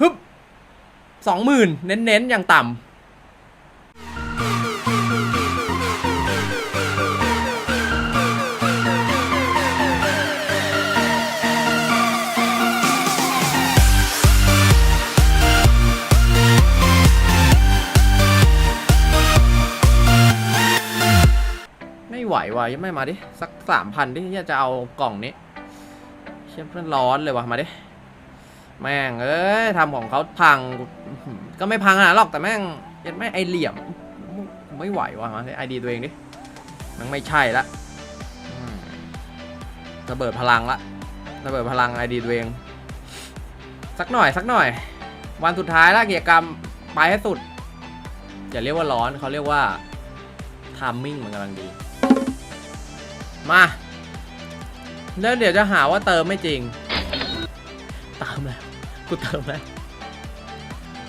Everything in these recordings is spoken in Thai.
ฮึบสองหมื่นเน้นๆ อย่างต่ำไม่ไหวว่ะยังไม่มาดิ สักสามพันดิที่จะเอากล่องนี้เชี่ยมันร้อนเลยว่ะมาดิ แม่งเอ้ยทำของเขาพัง ก็ไม่พังขนาดหรอกแต่แม่งยันไม่ไอเหลี่ยม ไม่ไหวว่ะมาไอดีตัวเองดิมันไม่ใช่ละระเบิดพลังละระเบิดพลังไอดีตัวเองสักหน่อยสักหน่อย วันสุดท้ายละกิจกรรมไปให้สุดอย่าเรียกว่าร้อนเขาเรียกว่าทามมิ่งมันกำลังดี มาแล้วเดี๋ยวจะหาว่าเติมไม่จริงเติมแล้ว กูเติมแล้ว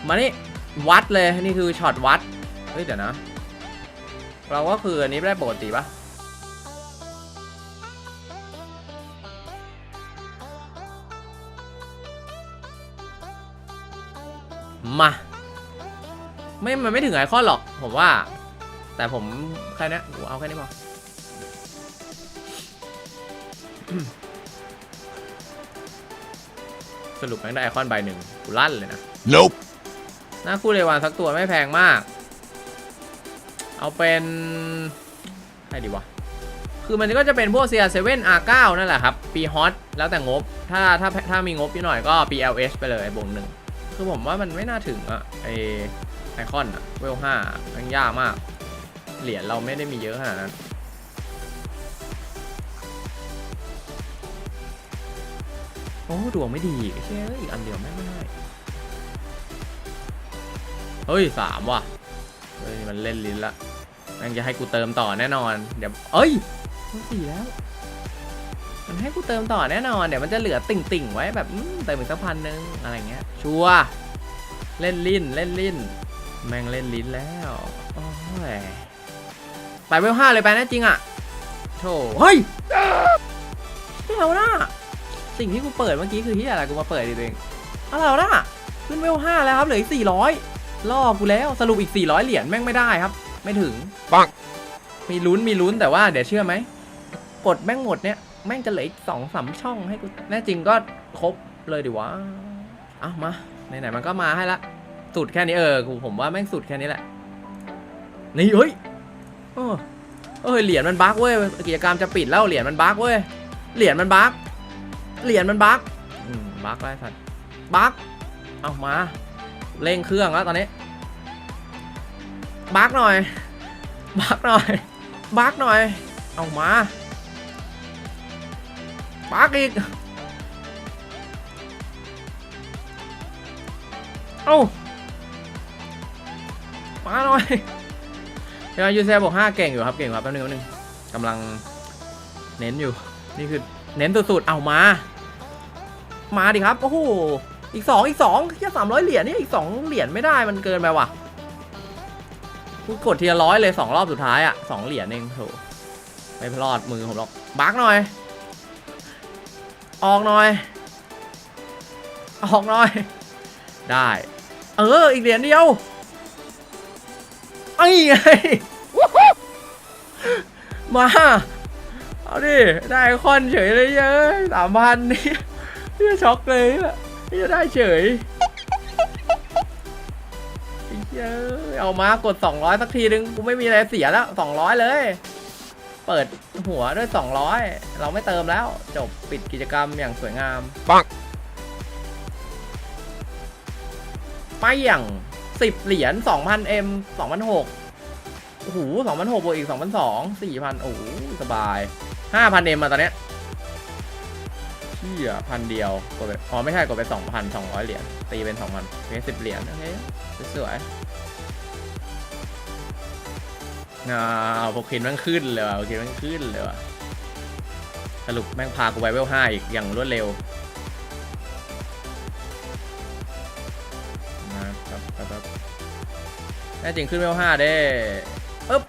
มานี่วัดเลยนี่คือช็อตวัด เฮ้ยเดี๋ยวนะ เราก็คืออันนี้ไม่ได้ปกติปะมา ไม่ มันไม่ถึงไอคอนหรอก ผมว่า แต่ผมแค่นี้กูเอาแค่นี้พอ สรุปแม่งได้ไอคอนใบหนึ่งกูลั่นเลยนะ Nope. หน้าคู่เรวานสักตัวไม่แพงมาก เอาเป็นให้ดีวะ คือมันก็จะเป็นพวก CR7 R9 นั่นแหละครับ ปีฮอตแล้วแต่งบ ถ้าถ้าถ้ามีงบนิดหน่อยก็ PLS ไปเลยบวกหนึ่ง คือผมว่ามันไม่น่าถึงอะไอไอคอนอะเวลห้ามันยากมาก เหรียญเราไม่ได้มีเยอะขนาดนั้น อ้ดวงไม่ดีเช่ยอีกอันเดียวแม่งไม่ได้เฮ้ยสามว่ะเฮ้ยมันเล่นลิ้นละม่งจะให้กูเติมต่อแน่นอน เดี๋ยวเอ้ยมันสี่แล้ว มันให้กูเติมต่อแน่นอน เดี๋ยวมันจะเหลือติ่งติ่งๆไว้แบบเติมอีกสักพันหนึ่งอะไรเงี้ย ชัวร์เล่นลิ้นเล่นลิ้น แม่งเล่นลิ้นแล้วโอ้ยไปเวลห้าเลยไปนะจริงอะโธ่เฮ้ยไม่เอานะ สิ่งที่กูเปิดเมื่อกี้คือที่อะไรกูมาเปิดดิตัวเองอะไรวะนะขึ้นเวลห้าแล้วครับเหลืออีกสี่ร้อยล่อกูแล้วสรุปอีกสี่ร้อยเหรียญแม่งไม่ได้ครับ ไม่ถึงปังมีลุ้นมีลุ้นแต่ว่าเดี๋ยวเชื่อไหมกดแม่งหมดเนี่ยแม่งจะเหลืออีกสองสามช่องให้กูแน่จริงก็ครบเลยดิวะเอ้ามาไหนๆมันก็มาให้ละสุดแค่นี้เออกูผมว่าแม่งสุดแค่นี้แหละนี่เฮ้ยเออเอ้ยเหรียญมันบั๊กเว้ยกิจกรรมจะปิดแล้วเหรียญมันบั๊กเว้ยเหรียญมันบั๊ก เหรียญมันบั๊กอืมบั๊กไรสัตว์บั๊กเอามา เร่งเครื่องแล้วตอนนี้ บั๊กหน่อย บั๊กหน่อย บั๊กหน่อย เอามา บั๊กอีก เอ้า มาหน่อยเดี๋ยวยูเซบอกห้าเก่งอยู่ครับ เก่งอยู่ครับแป๊บนึงแป๊บนึงกำลังเน้นอยู่ นี่คือเน้นสุดๆ เอามา มาดิครับ โอ้โห อีกสองอีกสองแค่สามร้อยเหรียญนี่อีกสองเหรียญไม่ได้มันเกินไปว่ะกูกดทีละร้อยเลยสองรอบสุดท้ายอะสองเหรียญเองโถไม่พลอดมือผมหรอกบักหน่อย ออกหน่อย ออกหน่อย ได้ เออ อีกเหรียญเดียวไอ้ไงมา เอาดิ ได้คอนเฉยเลยเย้ยสามพันนี่ จะช็อกเลยอะจะได้เฉยไอ้เย้ยเอามากด 200 สักทีนึงกูไม่มีอะไรเสียแล้ว 200 เลย เปิดหัวด้วย 200 เราไม่เติมแล้ว จบปิดกิจกรรมอย่างสวยงามปังไปอย่าง 10 เหรียญ2,000 M 2,006โอ้โห2,006บวกอีก2,002 4,000 โอ้โหสบาย 5,000 M มาตอนเนี้ย เชี่ยพันเดียวกดไปอ๋อไม่ใช่กดไป2,200เหรียญตีเป็น2,000เป็น10เหรียญโอเคสวยๆอ่าโปรคินแม่งขึ้นเลยว่ะโปรคินแม่งขึ้นเลยว่ะสรุปแม่งพากูไปเวล5อีกอย่างรวดเร็วนะครับครับครับแน่จริงขึ้นเวลห้าเด้ปึ๊บ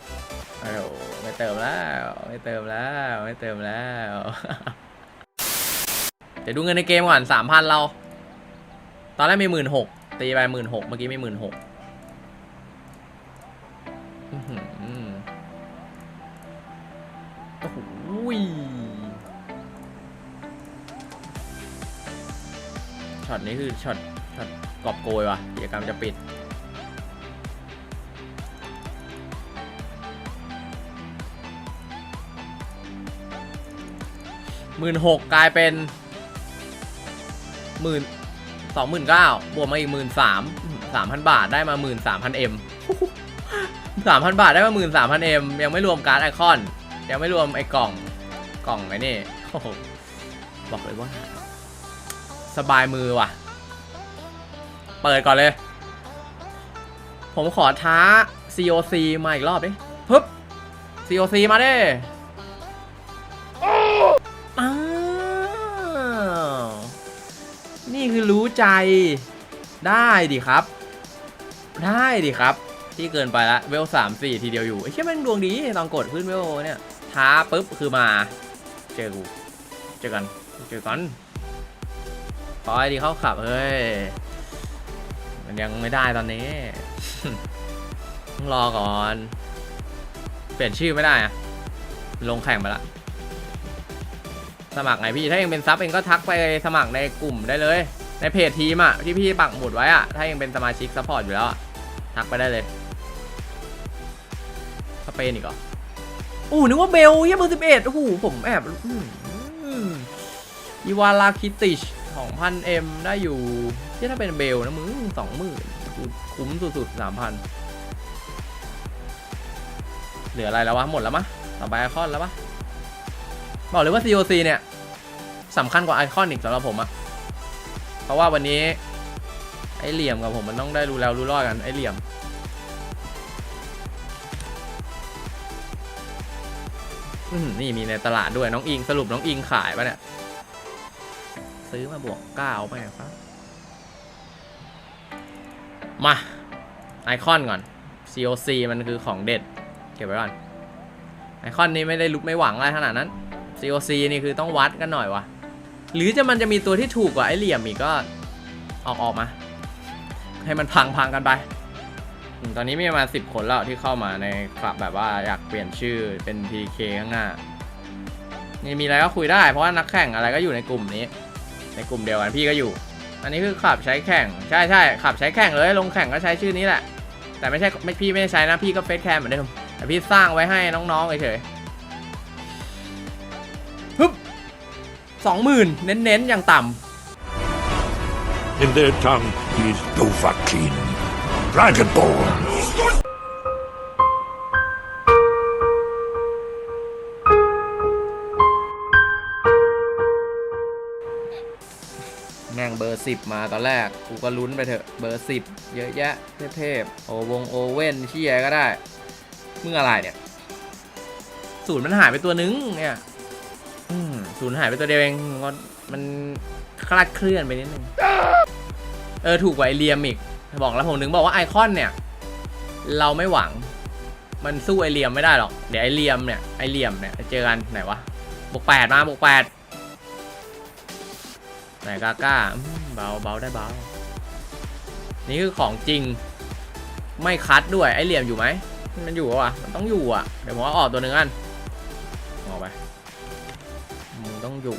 โอ้โหไม่เติมแล้ว ไม่เติมแล้ว ไม่เติมแล้ว เดี๋ยวดูเงินในเกมก่อนสามพันเรา ตอนแรกมีหมื่นหกตีไปหมื่นหกเมื่อกี้มีหมื่นหกโอ้โหยช็อตนี้คือช็อตช็อตกอบโกยว่ะกิจกรรมจะปิดหมื่นหกกลายเป็น หมื่นสองหมื่นเก้าบวกมาอีกหมื่นสามสามพันบาทได้มาหมื่นสามพันเอ็มสามพันบาทได้มาหมื่นสามพันเอ็มยังไม่รวมการ์ดไอคอน ยังไม่รวมไอกล่องกล่องไอ้นี่โอ้โหบอกเลยว่า สบายมือว่ะ เปิดก่อนเลย ผมขอท้า COC มาอีกรอบดิฮึบ COC มาดิ ใจได้ดิครับ ได้ดิครับ ที่เกินไปละเวลสามสี่ทีเดียวอยู่ไอ้เชี่ยแม่งดวงดีตอนกดขึ้นเวลเนี่ยท้าปุ๊บคือมา เจอกูเจอกันเจอกันปอยดีเข้าขับเฮ้ยมันยังไม่ได้ตอนนี้ต้องรอก่อน เปลี่ยนชื่อไม่ได้อะลงแข่งไปละสมัครไงพี่ ถ้าเองเป็นซับเองก็ทักไปสมัครในกลุ่มได้เลย ในเพจทีมอะที่พี่ปักหมุดไว้อะ ถ้าเองเป็นสมาชิกซัพพอร์ตอยู่แล้วอะทักไปได้เลยสเปนอีกเหรออู้นึกว่าเบลยี่เบอร์สิบเอ็ดโอ้โหผมแอบอีวาลาคิติชของพันเอ็มได้อยู่ที่ถ้าเป็นเบลนะมึงสองหมื่นคุ้มสุดๆสามพันเหลืออะไรแล้ววะ หมดแล้วมะต่อไปไอคอนแล้วปะบอกเลยว่า COC เนี่ยสำคัญกว่าไอคอนอีกสำหรับผมอะ เพราะว่าวันนี้ ไอเหลี่ยมกับผมมันต้องได้รู้แล้วรู้รอดกันไอเหลี่ยม อืมนี่มีในตลาดด้วยน้องอิงสรุปน้องอิงขายปะเนี่ย ซื้อมาบวกเก้าไปครับมาไอคอนก่อน COC มันคือของเด็ด เก็บไว้ก่อน ไอคอนนี้ไม่ได้ลุกไม่หวังอะไรขนาดนั้น COC นี่คือต้องวัดกันหน่อยวะ หรือจะมันจะมีตัวที่ถูกกว่าไอ้เหลี่ยมอีกก็ออกออกมา ให้มันพังพังกันไป ตอนนี้มีประมาณสิบคนแล้วที่เข้ามาในคลับแบบว่าอยากเปลี่ยนชื่อเป็น PK ข้างหน้า นี่มีอะไรก็คุยได้เพราะว่านักแข่งอะไรก็อยู่ในกลุ่มนี้ ในกลุ่มเดียวกันพี่ก็อยู่ อันนี้คือขับใช้แข่งใช่ใช่ขับใช้แข่งเลยลงแข่งก็ใช้ชื่อนี้แหละ แต่ไม่ใช่ไม่พี่ไม่ได้ใช้นะพี่ก็เฟซแคมเหมือนเดิมแต่พี่สร้างไว้ให้น้องๆเฉยๆ 20,000 เน้นๆ อย่างต่ำ In their tongue is d o f a k i n Dragonborn แม่งเบอร์ 10 มาตอนแรก กูก็ลุ้นไปเถอะเบอร์ 10 เยอะแยะเทพๆโอวงโอเว่นชี่ยก็ได้ มึงอะไรเนี่ย ศูนย์มันหายไปตัวนึงเนี่ย ศูนย์หายไปตัวเดียวเองก็มันคลาดเคลื่อนไปนิดนึง เออ ถูกกว่าไอเลียมอีก บอกแล้วผมถึงบอกว่าไอคอนเนี่ย เราไม่หวัง มันสู้ไอเลียมไม่ได้หรอก เดี๋ยวไอเลียมเนี่ย ไอเลียมเนี่ย เจอกันไหนวะบวกแปดมาบวกแปดไหนกาก้าเบาเบาได้เบา นี่คือของจริง ไม่คัดด้วยไอเหลี่ยมอยู่ไหม มันอยู่วะมันต้องอยู่อะ เดี๋ยวผมเอาออกตัวหนึ่งอัน ต้องอยู่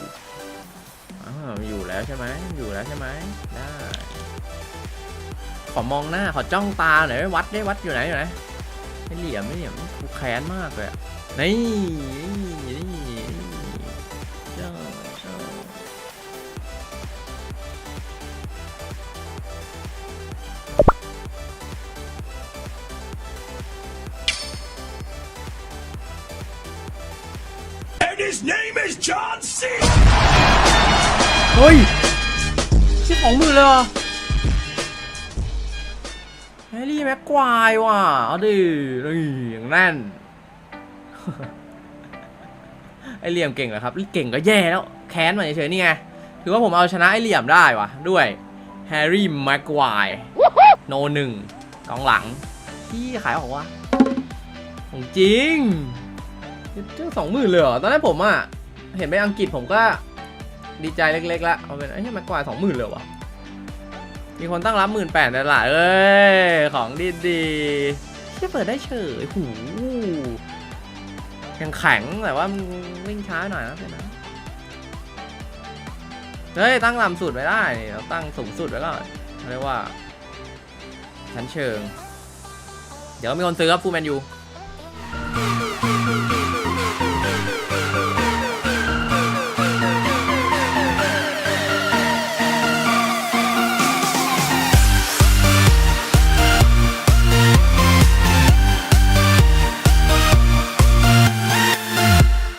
อ่าอยู่แล้วใช่ไหมอยู่แล้วใช่ไหมได้ขอมองหน้าขอจ้องตาหน่อยวัดได้วัดอยู่ไหนอยู่ไหนไม่เหลี่ยมไม่เหลี่ยมกูแค้นมากเลยนี่นี่ And his name is John C. เฮ้ยชื่อของมือเลยเหรอแฮร์รี่แม็กควายว่ะ เอาดินี่อย่างแน่น ไอเหลี่ยมเก่งเหรอครับ เก่งก็แย่แล้ว แค้นมาเฉยๆนี่ไง ถือว่าผมเอาชนะไอเหลี่ยมได้ว่ะ ด้วยแฮร์รี่แม็กควายโนหนึ่งกองหลัง ที่ขายออกวะของจริง เจ้าสองหมื่นเลยเหรอ ตอนแรกผมอะ เห็นไปอังกฤษผมก็ดีใจเล็กๆแล้วเอาเป็นไอ้เหี้ยแม็กควายสองหมื่นเลยวะมีคนตั้งรับหมื่นแปดเลยล่ะเอ้ย ของดีๆเชี่เปิดได้เฉยหูยังแข็งแต่ว่ามันวิ่งช้าหน่อยนะเพื่อนนะเฮ้ย ตั้งต่ำสุดไว้ได้นี่เราตั้งสูงสุดไว้ก่อนเรียกว่าชั้นเชิง เดี๋ยวมีคนซื้อครับฟูแมนยู